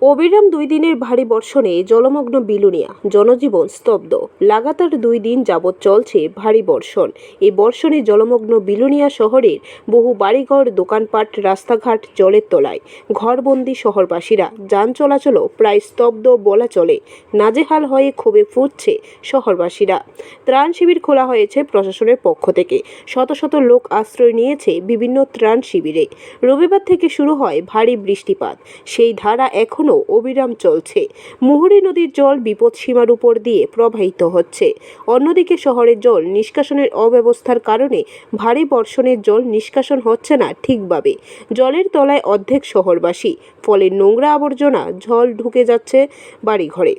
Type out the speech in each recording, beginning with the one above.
অবিরাম দুই দিনের ভারী বর্ষণে জলমগ্ন বিলুনিয়া। জনজীবন স্তব্ধ। লাগাতার দুই দিন যাবৎ চলছে ভারী বর্ষণ। এই বর্ষণে জলমগ্ন বিলুনিয়া শহরের বহু বাড়িঘর, দোকানপাট, রাস্তাঘাট জলের তলায়। ঘরবন্দি শহরবাসীরা যান চলাচলও প্রায় স্তব্ধ বলা চলে। নাজেহাল হয়ে ক্ষোভে ফুটছে শহরবাসীরা। ত্রাণ শিবির খোলা হয়েছে প্রশাসনের পক্ষ থেকে। শত শত লোক আশ্রয় নিয়েছে বিভিন্ন ত্রাণ শিবিরে। রবিবার থেকে শুরু হয় ভারী বৃষ্টিপাত। সেই ধারা এখনও অবিরাম চলছে। মুহুরী নদীর জল বিপদসীমার উপর দিয়ে প্রবাহিত হচ্ছে। অন্যদিকে শহরের জল নিষ্কাশনের অব্যবস্থার কারণে ভারী বর্ষণের জল নিষ্কাশন হচ্ছে না ঠিকভাবে। জলের তলায় অর্ধেক শহরবাসী, ফলে নোংরা আবর্জনা জল ঢুকে যাচ্ছে বাড়িঘরে।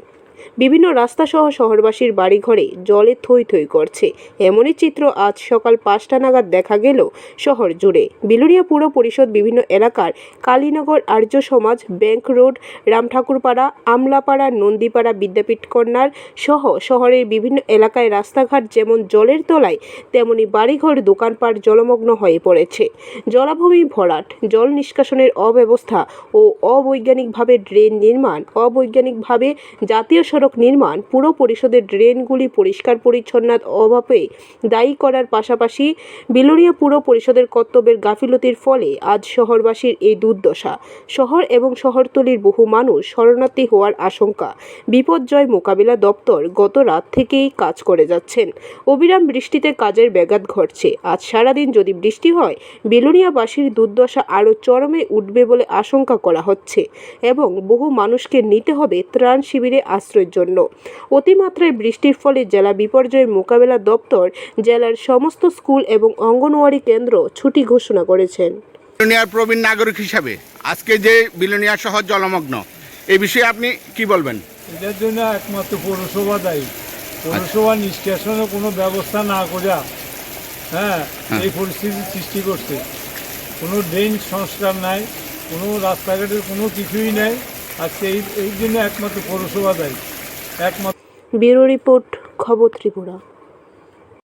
বিভিন্ন রাস্তাসহ শহরবাসীর বাড়িঘরে জলে থই থই করছে। এমনই চিত্র আজ সকাল পাঁচটা নাগাদ দেখা গেল শহর জুড়ে। বিলুরিয়া পুর পরিষদ বিভিন্ন এলাকার Kalinagar Arya Samaj bank road, Ramthakurpara, Amlapara, Nandipara Vidyapith corner সহ শহরের বিভিন্ন এলাকায় রাস্তাঘাট যেমন জলের তলায়, তেমনি বাড়িঘর, দোকানপাট জলমগ্ন হয়ে পড়েছে। জলাভূমি ভরাট, জল নিষ্কাশনের অব্যবস্থা ও অবৈজ্ঞানিকভাবে ড্রেন নির্মাণ, অবৈজ্ঞানিকভাবে জাতীয় সড়ক নির্মাণ, পুর পরিষদের ড্রেনগুলি পরিষ্কার পরিচ্ছন্নার অভাবে দায়ী করার পাশাপাশি বিলোনিয়া পুর পরিষদের কর্তব্যের গাফিলতির ফলে আজ শহরবাসীর এই দুর্দশা। শহর এবং শহরতলির বহু মানুষ শরণার্থী হওয়ার আশঙ্কা। বিপর্যয় মোকাবিলা দপ্তর গত রাত থেকেই কাজ করে যাচ্ছেন। অবিরাম বৃষ্টিতে কাজের ব্যাঘাত ঘটছে। আজ সারাদিন যদি বৃষ্টি হয়, বিলোনিয়াবাসীর দুর্দশা আরও চরমে উঠবে বলে আশঙ্কা করা হচ্ছে এবং বহু মানুষকে নিতে হবে ত্রাণ শিবিরে আশ্রয়ের জন্য। অতিমাত্রায় বৃষ্টির ফলে জেলা বিপর্যয় মোকাবেলা দপ্তর জেলার সমস্ত স্কুল এবং অঙ্গনওয়াড়ি কেন্দ্র ছুটি ঘোষণা করেছেন। বিলোনিয়ার প্রবীণ নাগরিক হিসাবে আজকে যে বিলোনিয়া শহর জলমগ্ন এই বিষয়ে আপনি কি বলবেন? এটার জন্য একমাত্র পৌরসভা দায়ী। পৌরসভা নিষ্কাশনের কোনো ব্যবস্থা না করে হ্যাঁ। এই পরিস্থিতি সৃষ্টি করছে। কোনো ড্রেন সংস্কার নাই কোনো রাস্তাঘাটের কোনো কিছুই নাই। আজকে এই এই জন্য একমাত্র পৌরসভা দেয়। একমাত্র ব্যুরো রিপোর্ট খবর ত্রিপুরা।